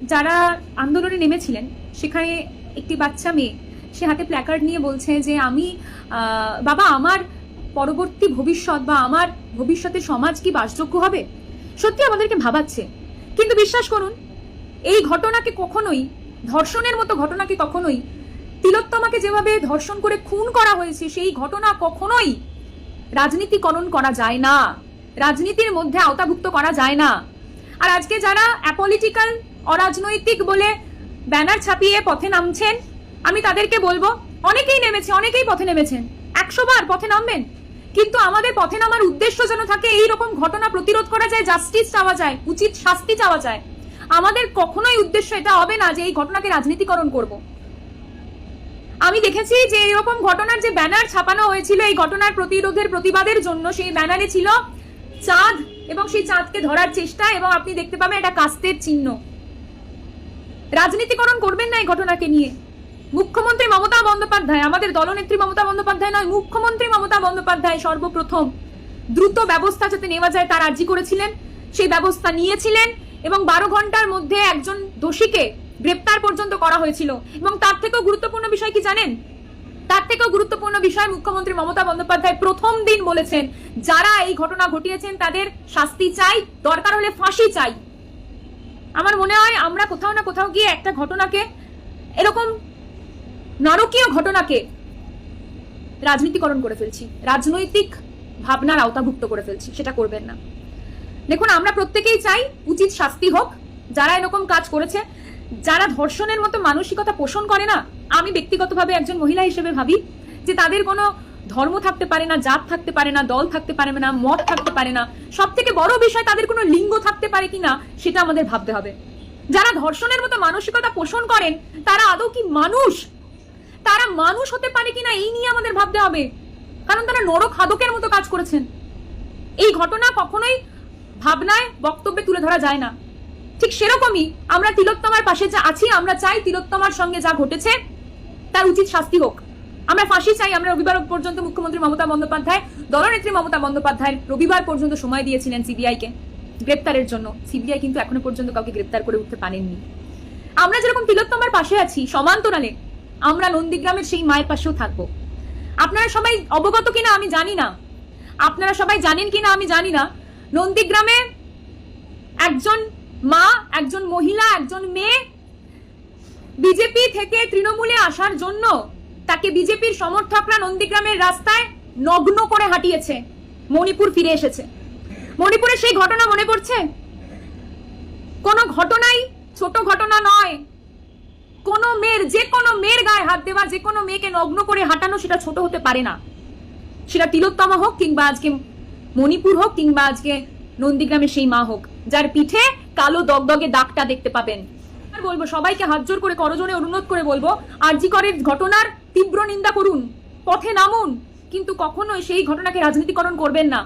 যারা আন্দোলনে নেমেছিলেন, সেখানে একটি বাচ্চা মেয়ে, সে হাতে প্ল্যাকার্ড নিয়ে বলছে যে, আমি বাবা, আমার পরবর্তী ভবিষ্যৎ বা আমার ভবিষ্যতে সমাজ কি বাসযোগ্য হবে? সত্যি আমাদেরকে ভাবাচ্ছে। কিন্তু বিশ্বাস করুন, এই ঘটনাকে কখনোই, ধর্ষণের মতো ঘটনাকে কখনোই তিলোত্তমাকে যেভাবে ধর্ষণ করে খুন করা হয়েছে, সেই ঘটনা কখনোই রাজনীতিকরণ করা যায় না। রাজনীতির মধ্যে আওতাভুক্ত করা যায় না। আর আজকে যারা অ্যাপলিটিক্যাল অরাজনৈতিক বলে ব্যানার ছাপিয়ে পথে নামছেন? আমি তাদেরকে বলব, অনেকেই নেমেছে, অনেকেই পথে নেমেছেন। একশো বার পথে নামবেন। কিন্তু আমাদের পথে নামার উদ্দেশ্য যেন থাকে, এই রকম ঘটনা প্রতিরোধ করা যায়, জাস্টিস চাওয়া যায়, উচিত শাস্তি চাওয়া যায়। আমাদের কখনোই উদ্দেশ্য এটা হবে না যে এই ঘটনাকে রাজনীতিকরণ করব। আমি দেখেছি যে এরকম ঘটনার যে ব্যানার ছাপানো হয়েছিল, এই ঘটনার প্রতিরোধের প্রতিবাদের জন্য সেই ব্যানারে ছিল চাঁদ এবং সেই চাঁদকে ধরার চেষ্টা এবং আপনি দেখতে পাবেন এটা কাস্তের চিহ্ন। রাজনীতিকরণ করবেন না এই ঘটনাকে নিয়ে। মুখ্যমন্ত্রী মমতা বন্দ্যোপাধ্যায়, আমাদের দলনেত্রী মমতা বন্দ্যোপাধ্যায় নয়, মুখ্যমন্ত্রী মমতা বন্দ্যোপাধ্যায় সর্বপ্রথম দ্রুত ব্যবস্থা যাতে নেওয়া যায় তার আর্জি করেছিলেন, সেই ব্যবস্থা নিয়েছিলেন এবং বারো ঘণ্টার মধ্যে একজন দোষীকে গ্রেপ্তার পর্যন্ত করা হয়েছিল। এবং তার থেকেও গুরুত্বপূর্ণ বিষয় কি জানেন? তার থেকেও গুরুত্বপূর্ণ বিষয় মুখ্যমন্ত্রী মমতা বন্দ্যোপাধ্যায় প্রথম দিন বলেছেন, যারা এই ঘটনা ঘটিয়েছেন তাদের শাস্তি চাই, দরকার হলে ফাঁসি চাই। আমার মনে হয় আমরা কোথাও না কোথাও গিয়ে একটা ঘটনাকে, এরকম নারকীয় ঘটনাকে রাজনীতিকরণ করে ফেলছি, রাজনৈতিক ভাবনার আওতাভুক্ত করে ফেলছি, সেটা করবেন না। দেখুন, আমরা প্রত্যেকেই চাই উচিত শাস্তি হোক, যারা এরকম কাজ করেছে, যারা ধর্ষণের মতো মানসিকতা পোষণ করে না, আমি ব্যক্তিগতভাবে একজন মহিলা হিসেবে ভাবি যে তাদের কোনো ধর্ম থাকতে পারে না, জাত থাকতে পারে না, দল থাকতে পারে না, মত থাকতে পারে না সব থেকে বড় বিষয় তাদের কোনো লিঙ্গ থাকতে পারে কিনা সেটা আমাদের ভাবতে হবে। যারা ধর্ষণের মতো মানসিকতা পোষণ করেন, তারা আদৌ কি মানুষ? তারা মানুষ হতে পারে কিনা এই নিয়ে আমাদের ভাবতে হবে। কারণ তারা নরক হাদকের মতো কাজ করেছেন। এই ঘটনা কখনোই ভাবনায়, বক্তব্যে তুলে ধরা যায় না। ঠিক সেরকমই আমরা তিলোত্তমার পাশে যা আছি, আমরা চাই তিলোত্তমার সঙ্গে যা ঘটেছে, তার উচিত শাস্তি হোক। আমরা ফাঁসি চাই, আমরা রবিবার পর্যন্ত মুখ্যমন্ত্রী মমতা বন্দ্যোপাধ্যায়, দলনেত্রী মমতা বন্দ্যোপাধ্যায় রবিবার পর্যন্ত সময় দিয়েছিলেন সিবিআইকে। গ্রেপ্তারের জন্য। সিবিআই কিন্তু এখনও পর্যন্ত কাউকে গ্রেপ্তার করে উঠতে পারেননি। আমরা যেরকম তিলোত্তমার পাশে আছি, সমান্তরালে, আমরা নন্দীগ্রামের সেই মায়ের পাশেও থাকব। আপনারা সবাই অবগত কিনা আমি জানি না। আপনারা সবাই জানেন কিনা আমি জানি না। নন্দীগ্রামে একজন মা, একজন মহিলা, একজন মেয়ে, বিজেপি থেকে তৃণমূলে আসার জন্য তাকে বিজেপির সমর্থকরা নন্দীগ্রামের রাস্তায় নগ্ন করে হাঁটিয়েছে। মণিপুর ফিরে এসেছে। মণিপুরের সেই ঘটনা মনে পড়ছে? কোনো ঘটনাই ছোট ঘটনা নয়। কোনো মেয়ের, যে কোনো মেয়ের গায়ে হাত দেওয়া, যে কোনো মেয়েকে নগ্ন করে হাঁটানো সেটা ছোট হতে পারে না। সেটা তিলোত্তমা হোক কিংবা আজকে মণিপুর হোক কিংবা আজকে নন্দীগ্রামের সেই মা হোক, যার পিঠে কালো দগদগে দাগটা দেখতে পাবেন। আর বলব, সবাইকে হাত জোর করে করজোনে অনুরোধ করে বলব, আরজি করের ঘটনার তীব্র নিন্দা করুন, পথে নামুন, কিন্তু কখনোই সেই ঘটনাকে রাজনীতিকরণ করবেন না।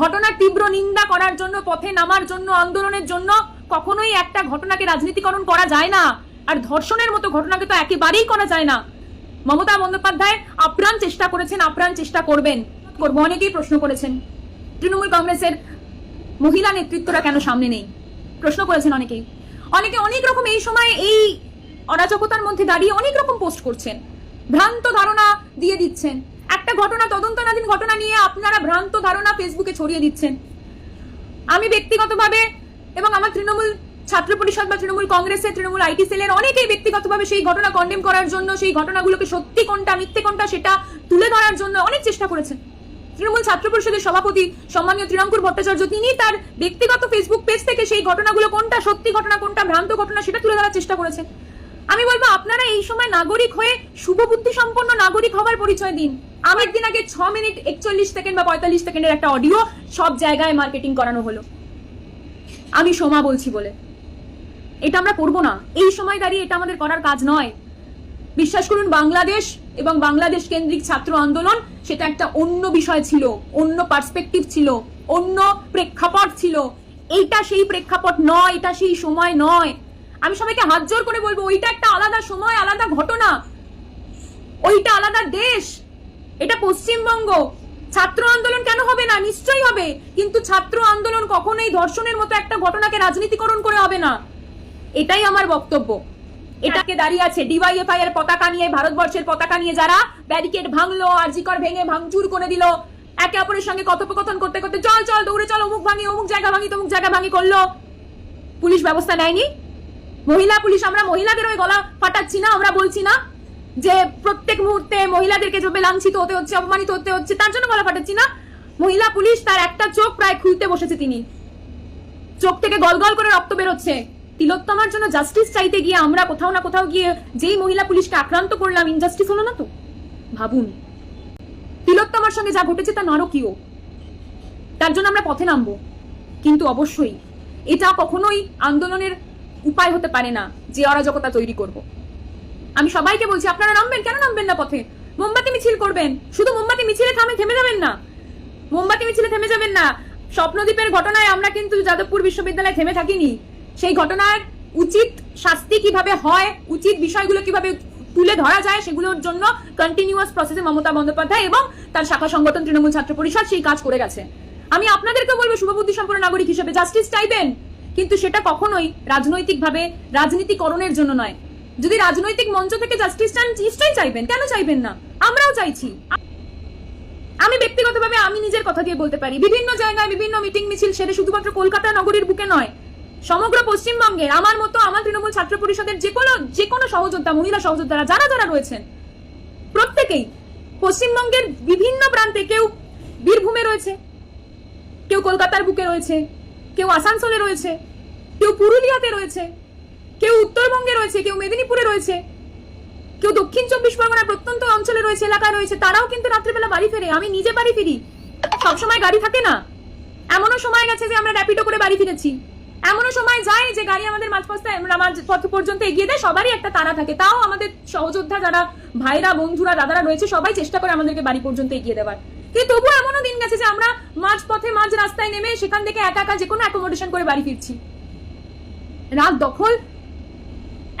ঘটনার তীব্র নিন্দা করার জন্য, পথে নামার জন্য, আন্দোলনের জন্য কখনোই একটা ঘটনাকে রাজনীতিকরণ করা যায় না। আর ধর্ষণের মতো ঘটনাকে তো একেবারেই করা যায় না। মমতা বন্দ্যোপাধ্যায় আপ্রাণ চেষ্টা করেছেন, আপ্রাণ চেষ্টা করবেন। করব, অনেকেই প্রশ্ন করেছেন। তৃণমূল কংগ্রেসের মহিলা নেতৃত্বরা কেন সামনে নেই? প্রশ্ন করেছেন অনেকেই। অনেকে অনেক রকম এই সময় এই অরাজকতার মধ্যে দাঁড়িয়ে অনেক রকম পোস্ট করছেন। ভ্রান্ত ধারণা দিয়ে দিচ্ছেন। একটা ঘটনা, তদন্তনাধীন ঘটনা নিয়ে আপনারা ভ্রান্ত ধারণা ফেসবুকে ছড়িয়ে দিচ্ছেন। আমি ব্যক্তিগতভাবে এবং আমার তৃণমূল ছাত্র পরিষদ বা তৃণমূল কংগ্রেসের, তৃণমূল আইটি সেলের অনেকেই ব্যক্তিগতভাবে সেই ঘটনা কন্ডেম করার জন্য, সেই ঘটনাগুলোকে সত্যি কোনটা, মিথ্যে কোনটা সেটা তুলে ধরার জন্য অনেক চেষ্টা করেছেন। তৃণমূল ছাত্র পরিষদের সভাপতি সম্মানীয় তৃণাঙ্কুর ভট্টাচার্য, তিনি তার ব্যক্তিগত ফেসবুক পেজ থেকে সেই ঘটনাগুলো কোনটা সত্যি ঘটনা, কোনটা ভ্রান্ত ঘটনা সেটা তুলে ধরার চেষ্টা করেছেন। আমি বলব, আপনারা এই সময় নাগরিক হয়ে শুভ বুদ্ধি সম্পন্ন নাগরিক হওয়ার পরিচয় দিন। আমি একদিন আগে ছ মিনিট একচল্লিশ সেকেন্ড বা পঁয়তাল্লিশ সেকেন্ডের একটা অডিও সব জায়গায় মার্কেটিং করানো হলো। আমি সোমা বলছি বলে। এটা আমরা করব না। এই সময় দাঁড়িয়ে এটা আমাদের করার কাজ নয়। বিশ্বাস করুন, বাংলাদেশ এবং বাংলাদেশ কেন্দ্রিক ছাত্র আন্দোলন সেটা একটা অন্য বিষয় ছিল, অন্য পার্সপেক্টিভ ছিল, অন্য প্রেক্ষাপট ছিল। এইটা সেই প্রেক্ষাপট নয়, এটা সেই সময় নয়। আমি সবাইকে হাত জোর করে বলব, ওইটা একটা আলাদা সময়, আলাদা ঘটনা। ওইটা আলাদা দেশ। এটা পশ্চিমবঙ্গ। ছাত্র আন্দোলন কেন হবে না? নিশ্চয়ই হবে। কিন্তু ছাত্র আন্দোলন কখনোই ধর্ষণের মতো একটা ঘটনাকে রাজনীতিকরণ করে হবে না। এটাই আমার বক্তব্য। এটাকে দাঁড়িয়ে আছে ডিওয়াইএফআই এর পতাকা নিয়ে, ভারতবর্ষের পতাকা নিয়ে যারা ব্যারিকেড ভাঙলো, আরজিকর ভেঙে ভাঙচুর করে দিল, একে অপরের সঙ্গে কথোপকথন করতে করতে, চল চল, দৌড়ে চল, অমুক ভাঙি, অমুক জায়গা ভাঙি, তমুক জায়গা ভাঙি করল। পুলিশ ব্যবস্থা নেয়নি? মহিলা পুলিশ, আমরা মহিলাদের ওই গলা ফাটাচ্ছি না, আমরা বলছি না যে প্রত্যেক মুহূর্তে মহিলাদেরকে যেভাবে লাঞ্ছিত হতে হচ্ছে, অপমানিত হতে হচ্ছে, তার জন্য গলা ফাটাচ্ছি না। মহিলা পুলিশ তার একটা চোখ প্রায় খুলতে বসেছে তিনি। চোখ থেকে গলগল করে রক্ত বেরোচ্ছে। তিলোত্তমার জন্য জাস্টিস চাইতে গিয়ে আমরা কোথাও না কোথাও গিয়ে যেই মহিলা পুলিশকে আক্রান্ত করলাম ইনজাস্টিস হলো না তো? ভাবুন। তিলোত্তমার সঙ্গে যা ঘটেছে তা নারকীয়। তার জন্য আমরা পথে নামবো। কিন্তু অবশ্যই এটা কখনোই আন্দোলনের উপায় হতে পারে না যে অরাজকতা তৈরি করব। আমি সবাইকে বলছি, আপনারা নামবেন? কেন নামবেন না পথে? মোমবাতি মিছিল করবেন? শুধু মোমবাতি মিছিলে থামে, থেমে যাবেন না। মোমবাতি মিছিলে থেমে যাবেন না। স্বপ্নদ্বীপের ঘটনায় আমরা কিন্তু যাদবপুর বিশ্ববিদ্যালয়ে থেমে থাকিনি। সেই ঘটনার উচিত শাস্তি কীভাবে হয়, উচিত বিষয়গুলো কীভাবে তুলে ধরা যায়, সেগুলোর জন্য কন্টিনিউয়াস প্রসেসে মমতা বন্দ্যোপাধ্যায় এবং তার শাখা সংগঠন তৃণমূল ছাত্র পরিষদ সেই কাজ করে গেছে। আমি আপনাদেরকে বলব, শুভবুদ্ধি সম্পন্ন নাগরিক হিসেবে জাস্টিস চাইবেন? কিন্তু সেটা কখনোই রাজনৈতিকভাবে রাজনীতিকরণের জন্য নয়। যদি রাজনৈতিক মঞ্চ থেকে জাস্টিস চান, নিশ্চয়ই চাইবেন। কেন চাইবেন না? আমরাও চাইছি। আমি ব্যক্তিগতভাবে আমি নিজের কথা দিয়ে বলতে পারি। বিভিন্ন জায়গায় বিভিন্ন মিটিং মিছিল সেরে শুধুমাত্র কলকাতা নগরীর বুকে নয়, সমগ্র পশ্চিমবঙ্গের, আমার মতো আমার তৃণমূল ছাত্র পরিষদের যে কোনো যে কোনো সহযোদ্ধা, মহিলা সহযোদ্ধারা, যারা যারা রয়েছেন, প্রত্যেকেই পশ্চিমবঙ্গের বিভিন্ন প্রান্তে কেউ বীরভূমে রয়েছে, কেউ কলকাতার বুকে রয়েছে কেউ আসানসোলে রয়েছে, কেউ পুরুলিয়াতে রয়েছে, কেউ উত্তরবঙ্গে রয়েছে, কেউ মেদিনীপুরে রয়েছে, কেউ দক্ষিণ চব্বিশ পরগনার প্রত্যন্ত অঞ্চলে রয়েছে, এলাকায় রয়েছে, তারাও কিন্তু রাত্রিবেলা বাড়ি ফেরে। আমি নিজে বাড়ি ফিরি। সবসময় গাড়ি থাকে না। এমনও সময় গেছে যে আমরা র্যাপিডো করে বাড়ি ফিরেছি। এমনও সময় যায় যে গাড়ি আমাদের মাঝপথে, আমার পথ পর্যন্ত এগিয়ে দেয়, সবারই একটা তারা থাকে। তাও আমাদের সহযোদ্ধা যারা, ভাইরা, বন্ধুরা, দাদারা রয়েছে, সবাই চেষ্টা করে আমাদেরকে বাড়ি পর্যন্ত এগিয়ে দেওয়ার। কিন্তু তবুও এমনও দিন গেছে যে আমরা মাঝ পথে মাঝ রাস্তায় নেমে সেখান থেকে একা একা যে কোনো অ্যাকোমোডেশন করে বাড়ি ফিরছি। রাত দখল,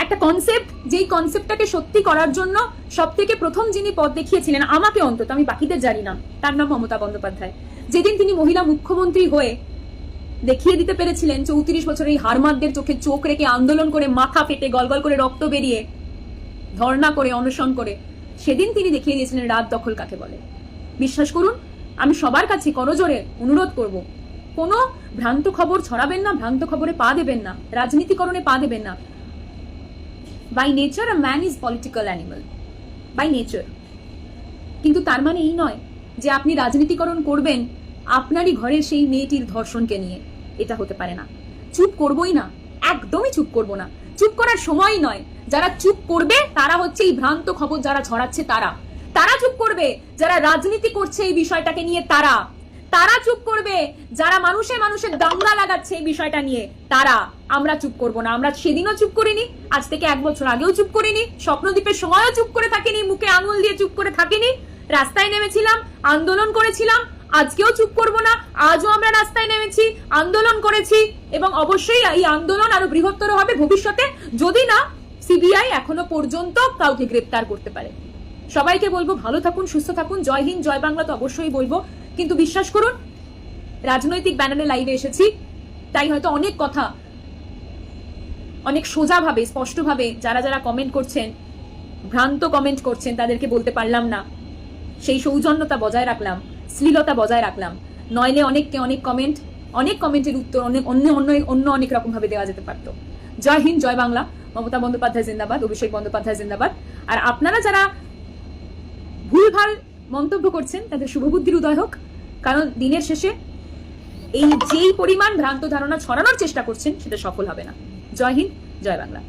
একটা কনসেপ্ট যেই কনসেপ্টটাকে সত্যি করার জন্য সব থেকে প্রথম যিনি পথ দেখিয়েছিলেন, আমাকে অন্তত, আমি বাকিদের জানি না, তার নাম মমতা বন্দ্যোপাধ্যায়। যেদিন তিনি মহিলা মুখ্যমন্ত্রী হয়ে দেখিয়ে দিতে পেরেছিলেন, চৌত্রিশ বছরের এই চোখে চোখ রেখে আন্দোলন করে, মাথা ফেটে, গলগল করে, রক্ত বেরিয়ে, ধর্ণা করে, অনশন করে, সেদিন তিনি দেখিয়ে দিয়েছিলেন রাত দখল কাকে বলে। বিশ্বাস করুন, আমি সবার কাছে করজোরে অনুরোধ করব। কোনো ভ্রান্ত খবর ছড়াবেন না, ভ্রান্ত খবরে পা দেবেন না, রাজনীতিকরণে পা দেবেন না। By nature a man is political animal by nature কিন্তু তার মানে এই নয় যে আপনি রাজনীতিকরণ করবেন আপনারই ঘরের সেই মেয়েটির ধর্ষণকে নিয়ে। এটা হতে পারে না। চুপ করবই না। একদমই চুপ করব না। চুপ করার সময় নয়। যারা চুপ করবে, তারা হচ্ছে এই ভ্রান্ত খবর যারা ছড়াচ্ছে তারা। তারা চুপ করবে যারা রাজনীতি করছে এই বিষয়টাকে নিয়ে তারা। তারা চুপ করবে যারা মানুষে মানুষের দাঙ্গা লাগাচ্ছে এই বিষয়টা নিয়ে। তারা। আমরা চুপ করব না। আমরা সেদিনও চুপ করিনি, আজ থেকে এক বছর আগেও চুপ করিনি, স্বপ্নদ্বীপের সময়ও চুপ করে থাকিনি, মুখে আঙুল দিয়ে চুপ করে থাকিনি, রাস্তায় নেমেছিলাম, আন্দোলন করেছিলাম, আজকেও চুপ করব না, আজও আমরা রাস্তায় নেমেছি, আন্দোলন করেছি, এবং অবশ্যই এই আন্দোলন আরও বৃহত্তর হবে ভবিষ্যতে, যদি না, সিবিআই এখনও পর্যন্ত কাউকে গ্রেপ্তার করতে পারে। সবাইকে বলব ভালো থাকুন, সুস্থ থাকুন, জয় হিন্দ, জয় বাংলা তো অবশ্যই বলব। কিন্তু বিশ্বাস করুন, রাজনৈতিক ব্যানারে লাইভে এসেছি, তাই হয়তো অনেক কথা, অনেক সোজাভাবে, স্পষ্টভাবে যারা যারা কমেন্ট করছেন, ভ্রান্ত কমেন্ট করছেন, তাদেরকে বলতে পারলাম না। সেই সৌজন্যতা বজায় রাখলাম, শ্লীলতা বজায় রাখলাম। নইলে অনেককে অনেক কমেন্ট অনেক কমেন্টের উত্তর অনেক অন্য অন্য অন্য অনেক রকম ভাবে দেওয়া যেতে পারতো। জয় হিন্দ, জয় বাংলা, মমতা বন্দ্যোপাধ্যায় জিন্দাবাদ, অভিষেক বন্দ্যোপাধ্যায় জিন্দাবাদ। আর আপনারা যারা ভুলভাল মন্তব্য করছেন, তাদের শুভবুদ্ধির উদয় হোক। কারণ দিনের শেষে এই যেই পরিমাণ ভ্রান্ত ধারণা ছড়ানোর চেষ্টা করছেন, সেটা সফল হবে না। জয় হিন্দ, জয় বাংলা।